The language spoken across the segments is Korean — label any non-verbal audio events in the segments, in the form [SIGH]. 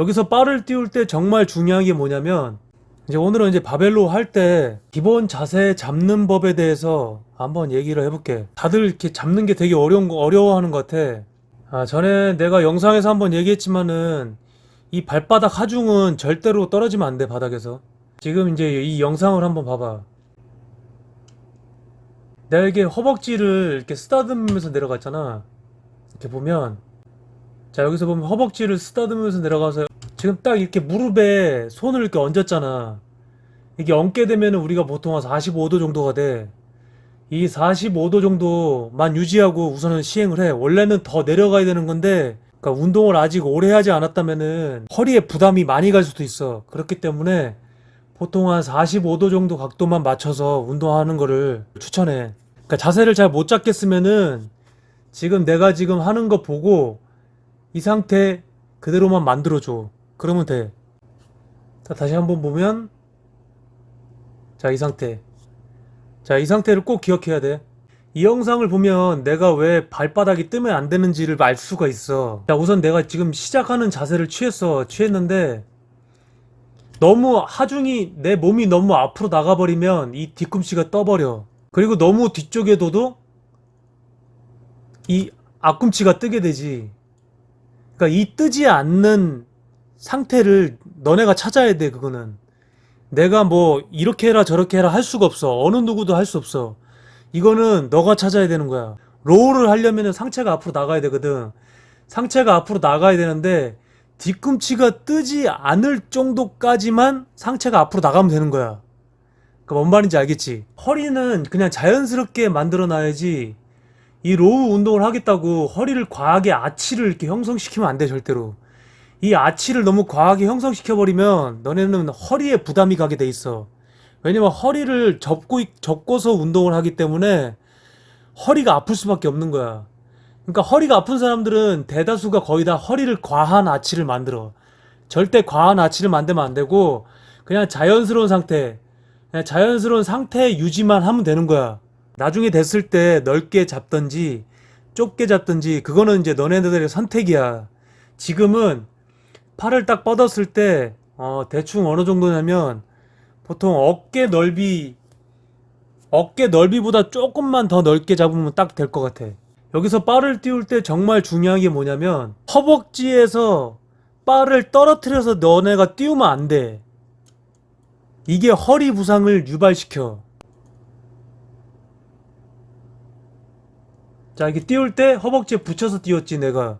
여기서 바를 띄울 때 정말 중요한 게 뭐냐면 이제 오늘은 이제 바벨로 할 때 기본 자세 잡는 법에 대해서 한번 얘기를 해볼게. 다들 이렇게 잡는 게 되게 어려운 거 어려워하는 것 같아. 아 전에 내가 영상에서 한번 얘기했지만은 이 발바닥 하중은 절대로 떨어지면 안 돼 바닥에서. 지금 이제 이 영상을 한번 봐봐. 내가 이게 허벅지를 이렇게 쓰다듬으면서 내려갔잖아. 이렇게 보면 자 여기서 보면 허벅지를 쓰다듬으면서 내려가서 지금 딱 이렇게 무릎에 손을 이렇게 얹었잖아. 이게 얹게 되면 우리가 보통 한 45도 정도가 돼. 이 45도 정도만 유지하고 우선은 시행을 해. 원래는 더 내려가야 되는 건데, 그러니까 운동을 아직 오래 하지 않았다면은 허리에 부담이 많이 갈 수도 있어. 그렇기 때문에 보통 한 45도 정도 각도만 맞춰서 운동하는 거를 추천해. 그러니까 자세를 잘 못 잡겠으면은 지금 내가 지금 하는 거 보고 이 상태 그대로만 만들어줘. 그러면 돼. 자, 다시 한번 보면 자, 이 상태. 자, 이 상태를 꼭 기억해야 돼. 이 영상을 보면 내가 왜 발바닥이 뜨면 안 되는지를 알 수가 있어. 자, 우선 내가 지금 시작하는 자세를 취했어. 취했는데 너무 하중이 내 몸이 너무 앞으로 나가버리면 이 뒤꿈치가 떠버려. 그리고 너무 뒤쪽에 둬도 이 앞꿈치가 뜨게 되지. 그러니까 이 뜨지 않는 상태를 너네가 찾아야 돼, 그거는. 내가 뭐 이렇게 해라 저렇게 해라 할 수가 없어. 어느 누구도 할 수 없어. 이거는 너가 찾아야 되는 거야. 로우를 하려면 상체가 앞으로 나가야 되거든. 상체가 앞으로 나가야 되는데 뒤꿈치가 뜨지 않을 정도까지만 상체가 앞으로 나가면 되는 거야. 그뭔 말인지 알겠지? 허리는 그냥 자연스럽게 만들어 놔야지 이 로우 운동을 하겠다고 허리를 과하게 아치를 이렇게 형성시키면 안 돼, 절대로. 이 아치를 너무 과하게 형성시켜버리면 너네는 허리에 부담이 가게 돼 있어. 왜냐면 허리를 접고, 접고서 운동을 하기 때문에 허리가 아플 수밖에 없는 거야. 그러니까 허리가 아픈 사람들은 대다수가 거의 다 허리를 과한 아치를 만들어. 절대 과한 아치를 만들면 안 되고 그냥 자연스러운 상태, 그냥 자연스러운 상태 유지만 하면 되는 거야. 나중에 됐을 때 넓게 잡든지 좁게 잡든지 그거는 이제 너네들의 선택이야. 지금은 팔을 딱 뻗었을 때 어, 대충 어느 정도냐면 보통 어깨 넓이 어깨 넓이보다 조금만 더 넓게 잡으면 딱 될 것 같아. 여기서 바를 띄울 때 정말 중요한 게 뭐냐면 허벅지에서 바를 떨어뜨려서 너네가 띄우면 안 돼. 이게 허리 부상을 유발시켜. 자, 이게 띄울 때 허벅지에 붙여서 띄웠지, 내가.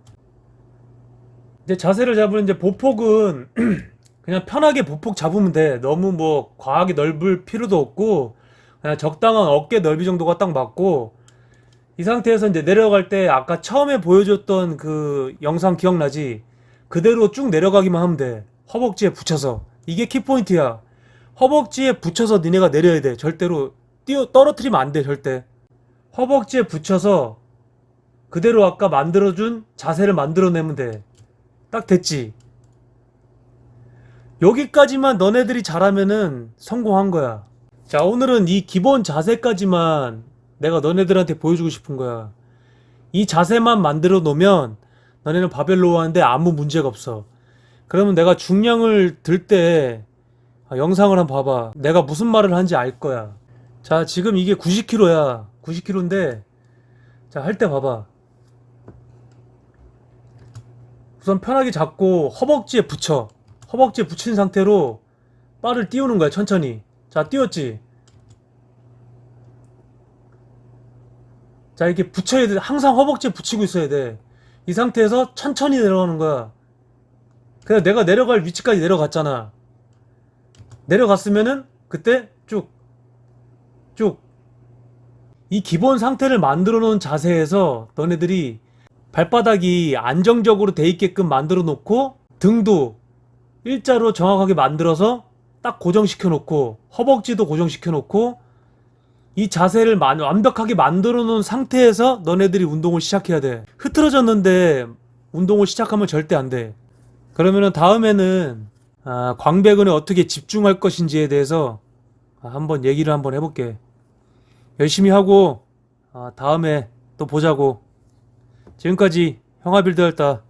이제 자세를 잡으면 이제 보폭은 [CLEARS THROAT] 그냥 편하게 보폭 잡으면 돼. 너무 뭐 과하게 넓을 필요도 없고 그냥 적당한 어깨 넓이 정도가 딱 맞고 이 상태에서 이제 내려갈 때 아까 처음에 보여줬던 그 영상 기억나지? 그대로 쭉 내려가기만 하면 돼. 허벅지에 붙여서. 이게 키포인트야. 허벅지에 붙여서 니네가 내려야 돼. 절대로 뛰어 떨어뜨리면 안 돼, 절대. 허벅지에 붙여서 그대로 아까 만들어준 자세를 만들어내면 돼. 딱 됐지. 여기까지만 너네들이 잘하면은 성공한 거야. 자, 오늘은 이 기본 자세까지만 내가 너네들한테 보여주고 싶은 거야. 이 자세만 만들어 놓으면 너네는 바벨로 하는데 아무 문제가 없어. 그러면 내가 중량을 들 때 영상을 한번 봐봐. 내가 무슨 말을 한지 알 거야. 자, 지금 이게 90kg야. 90kg인데 자, 할 때 봐봐. 우선 편하게 잡고 허벅지에 붙여. 허벅지에 붙인 상태로 바를 띄우는 거야, 천천히. 자, 띄웠지? 자, 이렇게 붙여야 돼. 항상 허벅지에 붙이고 있어야 돼. 이 상태에서 천천히 내려가는 거야. 그냥 내가 내려갈 위치까지 내려갔잖아. 내려갔으면은 그때 쭉, 쭉. 이 기본 상태를 만들어 놓은 자세에서 너네들이 발바닥이 안정적으로 돼 있게끔 만들어 놓고 등도 일자로 정확하게 만들어서 딱 고정시켜 놓고 허벅지도 고정시켜 놓고 이 자세를 만- 완벽하게 만들어 놓은 상태에서 너네들이 운동을 시작해야 돼. 흐트러졌는데 운동을 시작하면 절대 안 돼. 그러면은 다음에는 아, 광배근에 어떻게 집중할 것인지에 대해서 아, 한번 얘기를 한번 해볼게. 열심히 하고 아, 다음에 또 보자고. 지금까지 형아빌드였다.